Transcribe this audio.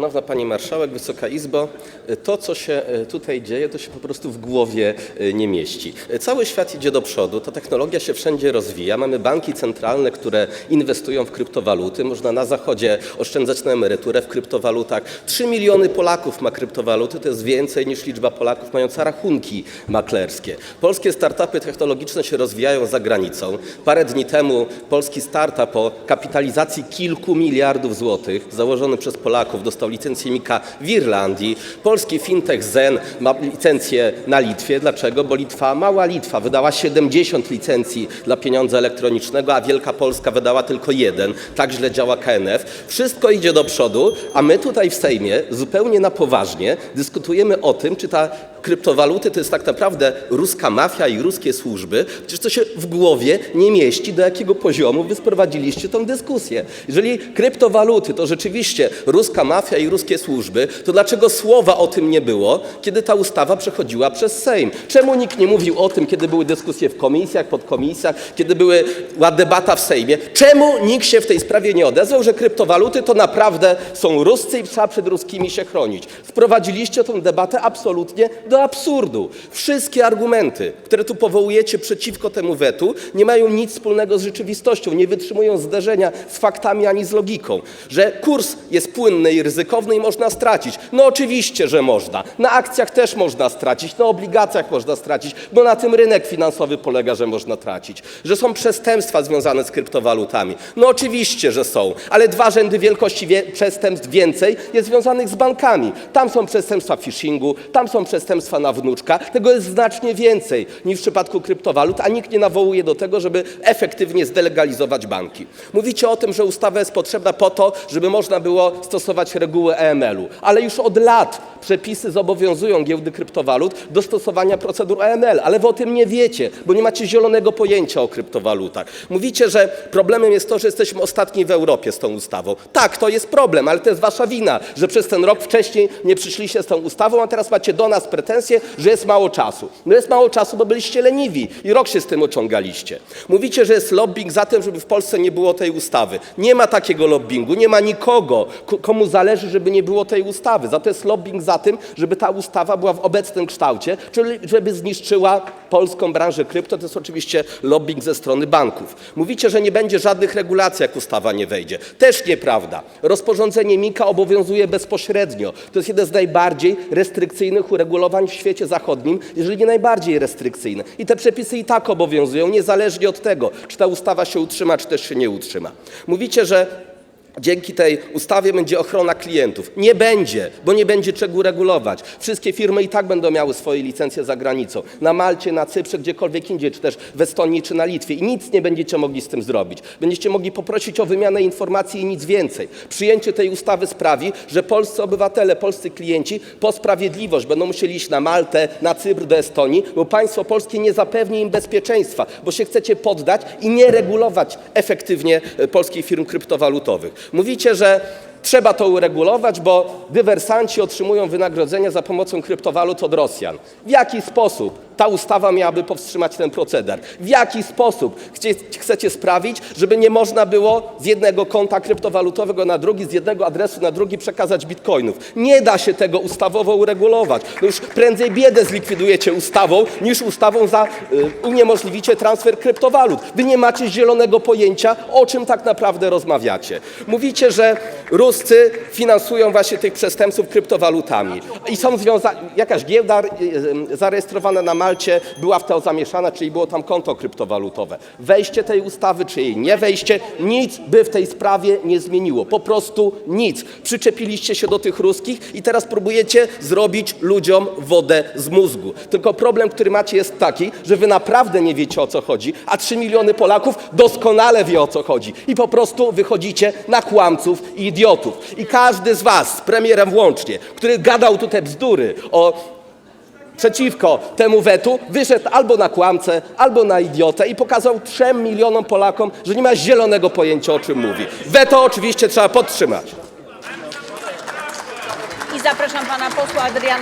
Szanowna Pani Marszałek, Wysoka Izbo, to co się e, tutaj dzieje, to się po prostu w głowie e, nie mieści. E, Cały świat idzie do przodu, ta technologia się wszędzie rozwija, mamy banki centralne, które inwestują w kryptowaluty, można na zachodzie oszczędzać na emeryturę w kryptowalutach. 3 miliony Polaków ma kryptowaluty, to jest więcej niż liczba Polaków mająca rachunki maklerskie. Polskie startupy technologiczne się rozwijają za granicą. Parę dni temu polski startup o kapitalizacji kilku miliardów złotych, założony przez Polaków, dostał licencję MiCA w Irlandii. Polski fintech Zen ma licencję na Litwie. Dlaczego? Bo Litwa, mała Litwa, wydała 70 licencji dla pieniądza elektronicznego, a Wielka Polska wydała tylko jeden. Tak źle działa KNF. Wszystko idzie do przodu, a my tutaj w Sejmie zupełnie na poważnie dyskutujemy o tym, czy ta kryptowaluty to jest tak naprawdę ruska mafia i ruskie służby, przecież to się w głowie nie mieści, do jakiego poziomu wy sprowadziliście tą dyskusję. Jeżeli kryptowaluty to rzeczywiście ruska mafia i ruskie służby, to dlaczego słowa o tym nie było, kiedy ta ustawa przechodziła przez Sejm? Czemu nikt nie mówił o tym, kiedy były dyskusje w komisjach, podkomisjach, kiedy była debata w Sejmie? Czemu nikt się w tej sprawie nie odezwał, że kryptowaluty to naprawdę są ruscy i trzeba przed ruskimi się chronić? Wprowadziliście tę debatę absolutnie do absurdu. Wszystkie argumenty, które tu powołujecie przeciwko temu wetu, nie mają nic wspólnego z rzeczywistością, nie wytrzymują zderzenia z faktami ani z logiką. Że kurs jest płynny i ryzykowny można stracić. No oczywiście, że można. Na akcjach też można stracić, na obligacjach można stracić, bo na tym rynek finansowy polega, że można tracić. Że są przestępstwa związane z kryptowalutami. No oczywiście, że są, ale dwa rzędy wielkości wie- przestępstw więcej jest związanych z bankami. Tam są przestępstwa phishingu, tam są przestępstwa na wnuczka. Tego jest znacznie więcej niż w przypadku kryptowalut, a nikt nie nawołuje do tego, żeby efektywnie zdelegalizować banki. Mówicie o tym, że ustawa jest potrzebna po to, żeby można było stosować reguły EML-u, ale już od lat przepisy zobowiązują giełdy kryptowalut do stosowania procedur EML, ale wy o tym nie wiecie, bo nie macie zielonego pojęcia o kryptowalutach. Mówicie, że problemem jest to, że jesteśmy ostatni w Europie z tą ustawą. Tak, to jest problem, ale to jest wasza wina, że przez ten rok wcześniej nie przyszliście z tą ustawą, a teraz macie do nas pretensje, że jest mało czasu. No jest mało czasu, bo byliście leniwi i rok się z tym ociągaliście. Mówicie, że jest lobbying za tym, żeby w Polsce nie było tej ustawy. Nie ma takiego lobbingu, nie ma nikogo, komu zależy, żeby nie było tej ustawy. Za to jest lobbying za tym, żeby ta ustawa była w obecnym kształcie, czyli żeby zniszczyła polską branżę krypto. To jest oczywiście lobbying ze strony banków. Mówicie, że nie będzie żadnych regulacji, jak ustawa nie wejdzie. Też nieprawda. Rozporządzenie MiCA obowiązuje bezpośrednio. To jest jeden z najbardziej restrykcyjnych uregulowań w świecie zachodnim, jeżeli nie najbardziej restrykcyjne. I te przepisy i tak obowiązują, niezależnie od tego, czy ta ustawa się utrzyma, czy też się nie utrzyma. Mówicie, że Dzięki tej ustawie będzie ochrona klientów. Nie będzie, bo nie będzie czego regulować. Wszystkie firmy i tak będą miały swoje licencje za granicą. Na Malcie, na Cyprze, gdziekolwiek indziej, czy też w Estonii, czy na Litwie. I nic nie będziecie mogli z tym zrobić. Będziecie mogli poprosić o wymianę informacji i nic więcej. Przyjęcie tej ustawy sprawi, że polscy obywatele, polscy klienci po sprawiedliwość będą musieli iść na Maltę, na Cypr, do Estonii, bo państwo polskie nie zapewni im bezpieczeństwa, bo się chcecie poddać i nie regulować efektywnie e, polskich firm kryptowalutowych. Mówicie, że trzeba to uregulować, bo dywersanci otrzymują wynagrodzenia za pomocą kryptowalut od Rosjan. W jaki sposób ta ustawa miałaby powstrzymać ten proceder? W jaki sposób chcecie sprawić, żeby nie można było z jednego konta kryptowalutowego na drugi, z jednego adresu na drugi przekazać bitcoinów? Nie da się tego ustawowo uregulować. No już prędzej biedę zlikwidujecie ustawą, niż ustawą za, y, uniemożliwicie transfer kryptowalut. Wy nie macie zielonego pojęcia, o czym tak naprawdę rozmawiacie. Mówicie, że Ruscy finansują właśnie tych przestępców kryptowalutami i są związani, jakaś giełda y, y, zarejestrowana na Malcie była w to zamieszana, czyli było tam konto kryptowalutowe. Wejście tej ustawy, czy jej nie wejście, nic by w tej sprawie nie zmieniło. Po prostu nic. Przyczepiliście się do tych ruskich i teraz próbujecie zrobić ludziom wodę z mózgu. Tylko problem, który macie jest taki, że wy naprawdę nie wiecie o co chodzi, a 3 miliony Polaków doskonale wie o co chodzi. I po prostu wychodzicie na kłamców i idiotów. I każdy z was, z premierem włącznie, który gadał tutaj bzdury o przeciwko temu wetu, wyszedł albo na kłamcę, albo na idiotę i pokazał 3 milionom Polakom, że nie ma zielonego pojęcia o czym mówi. Weto oczywiście trzeba podtrzymać. I zapraszam pana posła Adriana